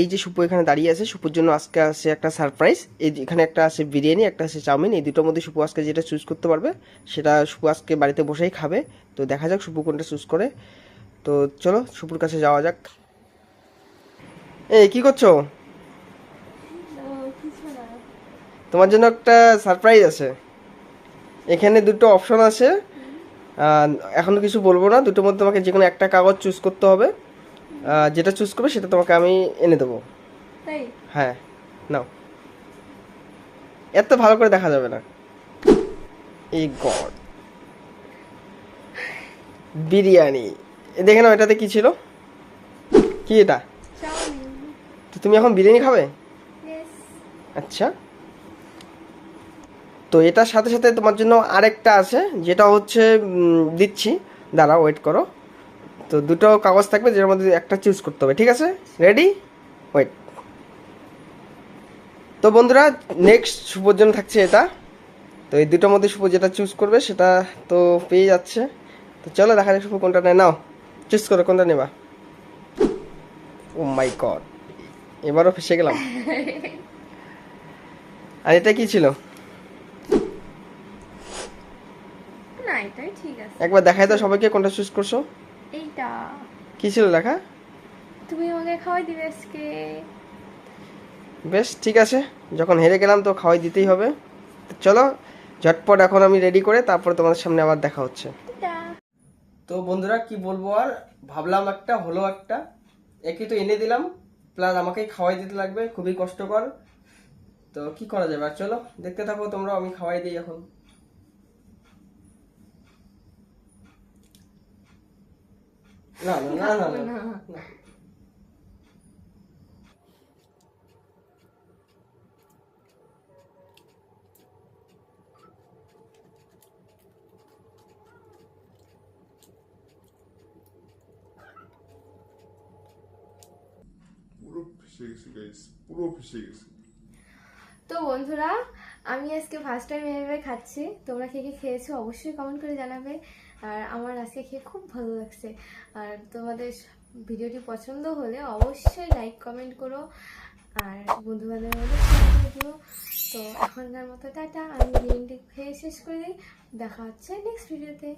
এই যে সুপু এখানে দাঁড়িয়ে আছে সুপুর জন্য আজকে আছে একটা সারপ্রাইজ এই এখানে একটা আছে বিরিয়ানি একটা আছে চাউমিন। এই দুটোর মধ্যে সুপু আজকে যেটা চুজ করতে পারবে সেটা সুপু আজকে বাড়িতে বসেই খাবে। তো দেখা যাক সুপু কোনটা চুজ করে। তো চলো সুপুর কাছে যাওয়া যাক। এই কি করছ? তোমার জন্য একটা সারপ্রাইজ আছে। এখানে দুটো অপশন আছে। আহ, এখনও কিছু বলব না। দুটোর মধ্যে তোমাকে যে কোনো একটা কাগজ চুজ করতে হবে। যেটা চুজ করবে সেটা তোমাকে আমি এনে দেবো। হ্যাঁ নাও। এত ভালো করে দেখা যাবে না। এই গড। বিরিয়ানি। দেখে নাও এটাতে কি ছিল? কি এটা? তো তুমি এখন বিরিয়ানি খাবে? আচ্ছা। তো এটার সাথে সাথে তোমার জন্য আরেকটা আছে যেটা হচ্ছে দিচ্ছি। দাঁড়াও ওয়েট করো। তো দুটো কাগজ থাকবে যেটার মধ্যে একটা চুজ করতে হবে ঠিক আছে? রেডি ওয়েট তো বন্ধুরা নেক্সট শুভর জন্য থাকছে এটা। তো এই দুটোর মধ্যে শুভ যেটা চুজ করবে সেটা তো পেয়ে যাচ্ছে। তো চলো দেখা যাক শুভ কোনটা নেয়। নাও চুজ করো কোনটা নেবা। ও মাই গড এবারও ফেসে গেলাম। আর এটা কি ছিল? একবার দেখাই তো সবাইকে কোনটা চুজ করছ। এইটা। কি ছিল লেখা? তুমি আমাকে খাওয়াই দিবে আজকে। বেশ ঠিক আছে। যখন হেরে গেলাম তো খাওয়াই দিতেই হবে। চলো ঝটপট এখন আমি রেডি করে তারপর তোমাদের সামনে আবার দেখা হচ্ছে। তো বন্ধুরা কি বলব আর? ভাবলাম একটা হলো একটা। একে তো এনে দিলাম প্লাস আমাকেই খাওয়াই দিতে লাগবে খুবই কষ্টকর। তো কি করা যাবে? আর চলো দেখতে থাকো তোমরা আমি খাওয়াই দিই এখন। না না না না না, না পুরো ফেসে গেছি গাইস পুরো ফেসে গেছি তো বন্ধুরা আমি আজকে ফার্স্ট টাইম এভাবে খাচ্ছি। তোমরা কে কে খেয়েছো অবশ্যই কমেন্ট করে জানাবে। আর আমার আজকে খেয়ে খুব ভালো লাগছে। আর তোমাদের ভিডিওটি পছন্দ হলে অবশ্যই লাইক কমেন্ট করো। আর বন্ধু বান্ধবের মধ্যে তো এখনকার মতো টাটা, আমি বিরিয়ানিটি খেয়ে শেষ করে দেখা হচ্ছে নেক্সট ভিডিওতে